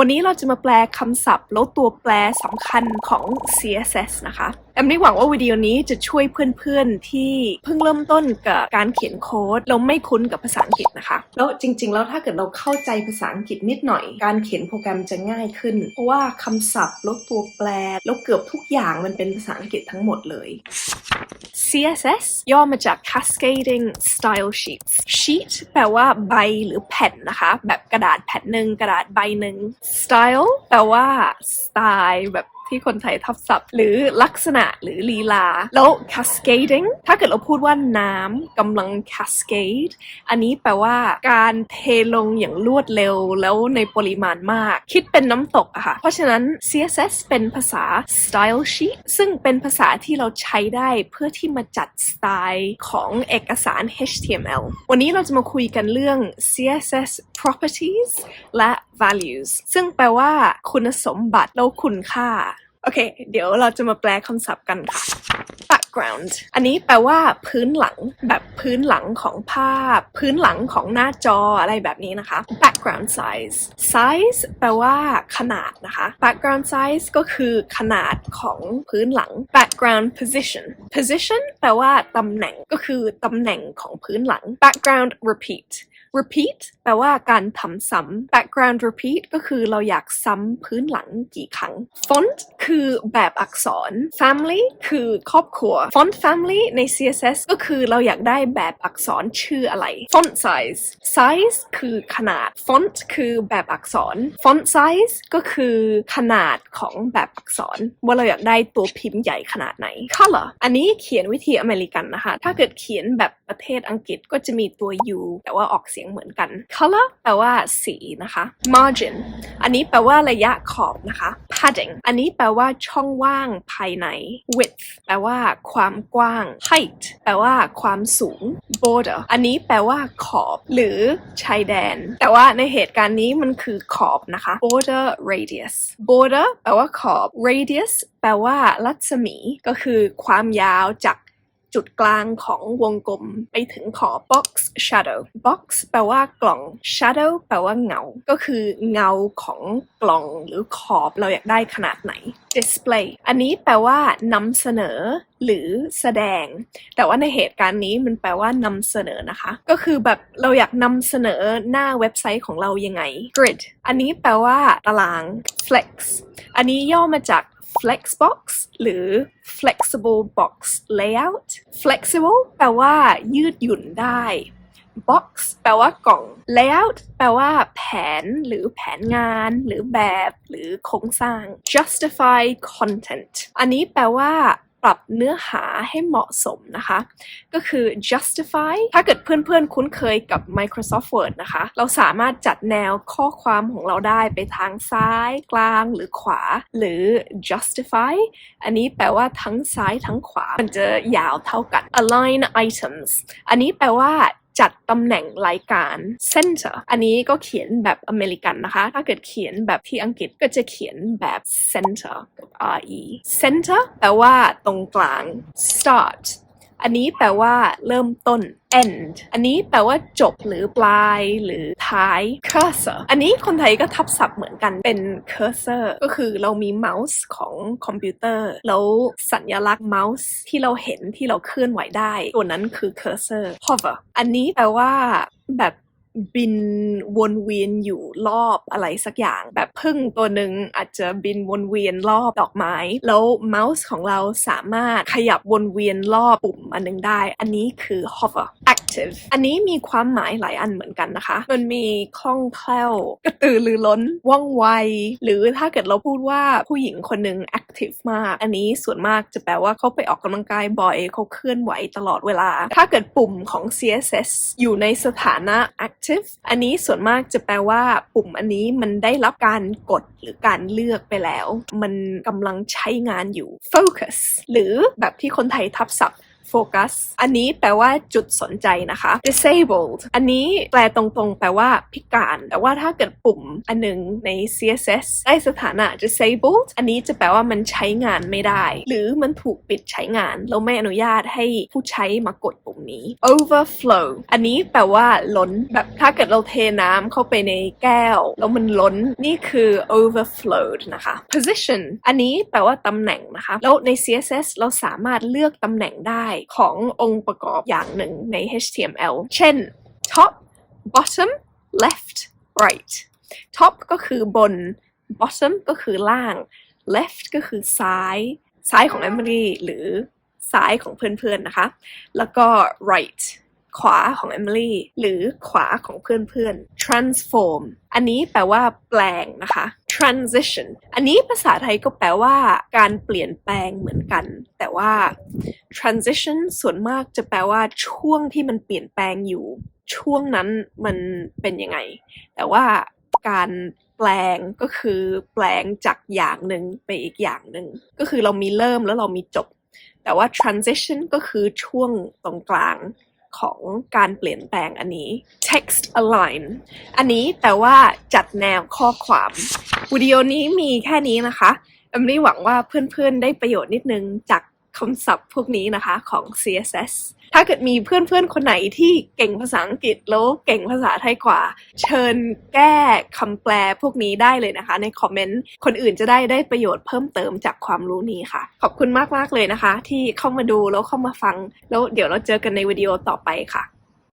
วันนี้เราจะมาแปลคำศัพท์ แล้วตัวแปรสำคัญของ CSS นะคะ แอมนี่หวังว่าวิดีโอนี้จะช่วยเพื่อนๆ ที่เพิ่งเริ่มต้นกับการเขียนโค้ดแล้วไม่คุ้นกับภาษาอังกฤษนะคะ แล้วจริงๆ แล้วถ้าเกิดเราเข้าใจภาษาอังกฤษนิดหน่อย การเขียนโปรแกรมจะง่ายขึ้น เพราะว่าคำศัพท์ แล้วตัวแปรแล้วเกือบทุกอย่างมันเป็นภาษาอังกฤษทั้งหมดเลย CSS ย่อมาจาก Cascading Style Sheets sheet แปลว่าใบหรือแผ่นนะคะ แบบกระดาษแผ่นหนึ่งกระดาษใบหนึ่ง style แปลว่าสไตล์แบบ ที่คนไทยทับศัพท์ หรือลักษณะหรือลีลา แล้ว cascading ถ้าเกิดเราพูดว่าน้ำกำลัง cascade อันนี้แปลว่าการเทลงอย่างรวดเร็วแล้วในปริมาณมาก คิดเป็นน้ำตกอะค่ะ เพราะฉะนั้น CSS เป็นภาษา style sheet ซึ่งเป็นภาษาที่เราใช้ได้เพื่อที่มาจัดสไตล์ของเอกสาร HTML วันนี้เราจะมาคุยกันเรื่อง CSS properties และ values ซึ่งแปลว่าคุณสมบัติแล้วคุณค่า อเค เดี๋ยวเราจะมาแปลคำศัพท์กันค่ะ background อันนี้แปลว่าพื้นหลังแบบพื้นหลังของภาพ พื้นหลังของหน้าจออะไรแบบนี้นะคะ background size size แปลว่าขนาดนะคะ background size ก็คือขนาดของพื้นหลัง background position position แปลว่าตำแหน่งก็คือตำแหน่งของพื้นหลัง background repeat repeat แปลว่าการทำซ้ำ background repeat ก็คือเราอยากซ้ำพื้นหลังกี่ครั้ง font คือแบบอักษร family คือครอบครัว font family ใน CSS ก็คือเราอยากได้แบบอักษรชื่ออะไร font size size คือขนาด font คือแบบอักษร font size ก็คือขนาดของแบบอักษร ว่าเราอยากได้ตัวพิมพ์ใหญ่ขนาดไหน color อันนี้เขียนวิธีอเมริกันนะคะ ถ้าเกิดเขียนแบบประเทศอังกฤษก็จะมีตัว U แต่ว่าออกเสียงเหมือนกัน color แปลว่าสีนะคะ margin อันนี้แปลว่าระยะขอบนะคะ padding อันนี้แปลว่าช่องว่างภายใน width แปลว่าความกว้าง height แปลว่าความสูง border อันนี้แปลว่าขอบหรือชายแดน แต่ว่าในเหตุการณ์นี้มันคือขอบนะคะ border radius border แปลว่าขอบ radius แปลว่ารัศมี ก็คือความยาวจาก จุดกลางของวงกลมไปถึงขอบ box shadow box แปลว่ากล่อง shadow แปลว่าเงา ก็คือเงาของกล่องหรือขอบเราอยากได้ขนาดไหน display อันนี้แปลว่านำเสนอหรือแสดง แต่ว่าในเหตุการณ์นี้มันแปลว่านำเสนอนะคะ ก็คือแบบเราอยากนำเสนอหน้าเว็บไซต์ของเรายังไง grid อันนี้แปลว่าตาราง flex อันนี้ย่อมาจาก flexbox หรือ flexible box layout flexible แปลว่ายืดหยุ่นได้ box แปลว่ากล่อง layout แปลว่าแผนหรือแผนงาน หรือแบบ หรือโครงสร้าง justify content อันนี้แปลว่า ปรับเนื้อหาให้เหมาะสมนะคะ ก็คือ justify ถ้าเกิดเพื่อนๆ คุ้นเคยกับ Microsoft Word นะคะ เราสามารถจัดแนวข้อความของเราได้ไปทางซ้าย กลางหรือขวา หรือ justify อันนี้แปลว่าทั้งซ้ายทั้งขวา มันจะยาวเท่ากัน align items อันนี้แปลว่า จัดตำแหน่งรายการ center อันนี้ก็เขียนแบบอเมริกันนะคะ ถ้าเกิดเขียนแบบที่อังกฤษก็จะเขียนแบบ center กับ re center แปลว่าตรงกลาง start อันนี้แปลว่าเริ่มต้น end อันนี้แปลว่าจบหรือปลายหรือท้าย cursor อันนี้คนไทยก็ทับศัพท์เหมือนกันเป็น cursor ก็คือเรามีเมาส์ของคอมพิวเตอร์ แล้วสัญลักษณ์เมาส์ที่เราเห็นที่เราเคลื่อนไหวได้ ตัวนั้นคือ cursor hover อันนี้แปลว่าแบบ บินวนเวียนอยู่รอบอะไรสักอย่างแบบพึ่งตัวหนึ่งอาจจะบินวนเวียนรอบดอกไม้ แล้วเมาส์ของเราสามารถขยับวนเวียนรอบปุ่มอันหนึงได้ อันนี้คือ hover active อันนี้มีความหมายหลายอันเหมือนกันนะคะ มันมีคล่องแคล่วกระตือรือร้นว่องไว หรือถ้าเกิดเราพูดว่าผู้หญิงคนหนึ่ง active มาก อันนี้ส่วนมากจะแปลว่าเขาไปออกกำลังกายบ่อยเขาเคลื่อนไหวตลอดเวลา ถ้าเกิดปุ่มของ CSS อยู่ในสถานะ active อันนี้ส่วนมากจะแปลว่าปุ่มอันนี้มันได้รับการกดหรือการเลือกไปแล้ว มันกำลังใช้งานอยู่ focus หรือแบบที่คนไทยทับศัพท์ focus อันนี้แปลว่าจุดสนใจนะคะ disabled อันนี้แปลตรงๆ แปลว่าพิการ แต่ว่าถ้าเกิดปุ่มอันหนึ่งใน CSS ได้สถานะ disabled อันนี้จะแปลว่ามันใช้งานไม่ได้ หรือมันถูกปิดใช้งาน เราไม่อนุญาตให้ผู้ใช้มากดปุ่มนี้ overflow อันนี้แปลว่าล้น แบบถ้าเกิดเราเทน้ำเข้าไปในแก้ว แล้วมันล้นนี่คือ overflowed นะคะ position อันนี้แปลว่าตำแหน่งนะคะ แล้วใน CSS เราสามารถเลือกตำแหน่งได้ขององค์ประกอบอย่างหนึ่งใน HTML เช่น top bottom left right top ก็คือบน bottom ก็คือล่าง left ก็คือซ้าย ซ้ายของ Emily หรือซ้ายของเพื่อนๆนะคะ แล้วก็ right ขวาของ Emily หรือขวาของเพื่อนๆ transform อันนี้แปลว่าแปลงนะคะ transition อันนี้ภาษาไทยก็แปลว่า การเปลี่ยนแปลงเหมือนกัน แต่ว่า transition ส่วนมากจะแปลว่าช่วงที่มันเปลี่ยนแปลงอยู่ ช่วงนั้นมันเป็นยังไง แต่ว่าการแปลงก็คือแปลงจากอย่างหนึ่งไปอีกอย่างหนึ่งก็คือเรามีเริ่มแล้วเรามีจบ แต่ว่า transition ก็คือช่วงตรงกลาง ของการเปลี่ยนแปลงอันนี้ text align อันนี้แต่ว่าจัดแนวข้อความวิดีโอนี้มีแค่นี้นะคะเอมลี่หวังว่าเพื่อนๆได้ประโยชน์นิดนึงจาก คำศัพท์พวกนี้นะคะของ CSS ถ้าเกิดมีเพื่อนๆ คนไหนที่เก่งภาษาอังกฤษแล้วเก่งภาษาไทยกว่า เชิญแก้คำแปลพวกนี้ได้เลยนะคะ ในคอมเมนต์ คนอื่นจะได้ได้ประโยชน์เพิ่มเติมจากความรู้นี้ค่ะ ขอบคุณมากๆเลยนะคะ ที่เข้ามาดูแล้วเข้ามาฟัง แล้วเดี๋ยวเราเจอกันในวิดีโอต่อไปค่ะ